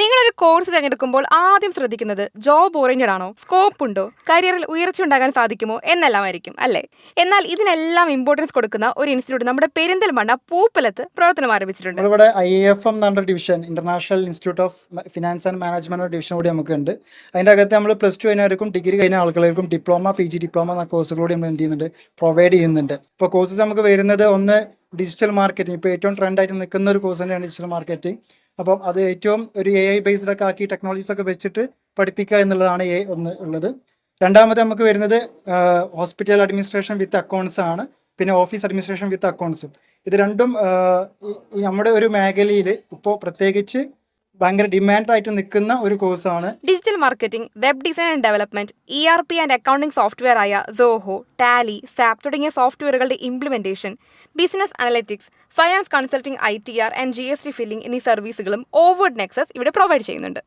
നിങ്ങളൊരു കോഴ്സ് തിരഞ്ഞെടുക്കുമ്പോൾ ആദ്യം ശ്രദ്ധിക്കുന്നത് ജോബ് ഓറിയന്റഡ് ആണോ? സ്കോപ്പ് ഉണ്ടോ? കരിയറിൽ ഉയർച്ച ഉണ്ടാകാൻ സാധിക്കുമോ? എന്നെല്ലാമായിരിക്കും അല്ലേ? എന്നാൽ ഇതിനെല്ലാം ഇമ്പോർട്ടൻസ് കൊടുക്കുന്ന ഒരു ഇൻസ്റ്റിറ്റ്യൂട്ട് നമ്മുടെ പെരിന്തൽമണ്ണ പൂപ്പലത്ത് പ്രവർത്തനം ആരംഭിച്ചിട്ടുണ്ട്. ഇവിടെ ഐ എഫ് എം എന്ന് division international institute of finance and management division കൂടി നമുക്ക് ഉണ്ട് അതിന്റെ അകത്ത് നമ്മൾ പ്ലസ് ടു കഴിഞ്ഞവർക്കും ഡിഗ്രി കഴിഞ്ഞ ആളുകൾക്കും ഡിപ്ലോമ പി ജി ഡിപ്ലോമ എന്ന കോഴ്സുകളൂടെ നമ്മൾ എന്ത് ചെയ്യുന്നുണ്ട്? പ്രൊവൈഡ് ചെയ്യുന്നുണ്ട്. ഇപ്പോൾ കോഴ്സസ് നമുക്ക് വരുന്നത് ഒന്ന് ഡിജിറ്റൽ മാർക്കറ്റിംഗ് ഇപ്പോൾ ഏറ്റവും ട്രെൻഡായിട്ട് നിൽക്കുന്ന ഒരു കോഴ്സ് തന്നെയാണ് ഡിജിറ്റൽ മാർക്കറ്റിംഗ് അപ്പം അത് ഏറ്റവും ഒരു എ ഐ ബേസ്ഡ് ഒക്കെ ആക്കി ടെക്നോളജീസ് ഒക്കെ വെച്ചിട്ട് പഠിപ്പിക്കുക എന്നുള്ളതാണ് എ ഒന്ന് ഉള്ളത്. രണ്ടാമത് നമുക്ക് വരുന്നത് ഹോസ്പിറ്റൽ അഡ്മിനിസ്ട്രേഷൻ വിത്ത് അക്കൗണ്ട്സ് ആണ്. പിന്നെ ഓഫീസ് അഡ്മിനിസ്ട്രേഷൻ വിത്ത് അക്കൗണ്ട്സും ഇത് രണ്ടും നമ്മുടെ ഒരു മേഖലയിൽ ഇപ്പോൾ പ്രത്യേകിച്ച് ഭയങ്കര ഡിമാൻഡായിട്ട് നിൽക്കുന്ന ഒരു കോഴ്സാണ് digital marketing web design and development E R P and accounting software ആയ സോഹോ ടാലി സാപ്പ് തുടങ്ങിയ സോഫ്റ്റ്വെയറുകളുടെ implementation business analytics finance consulting I T R and G S T filing എന്നീ സർവീസുകളും ഓവേർഡ് നെക്സസ് ഇവിടെ പ്രൊവൈഡ് ചെയ്യുന്നുണ്ട്.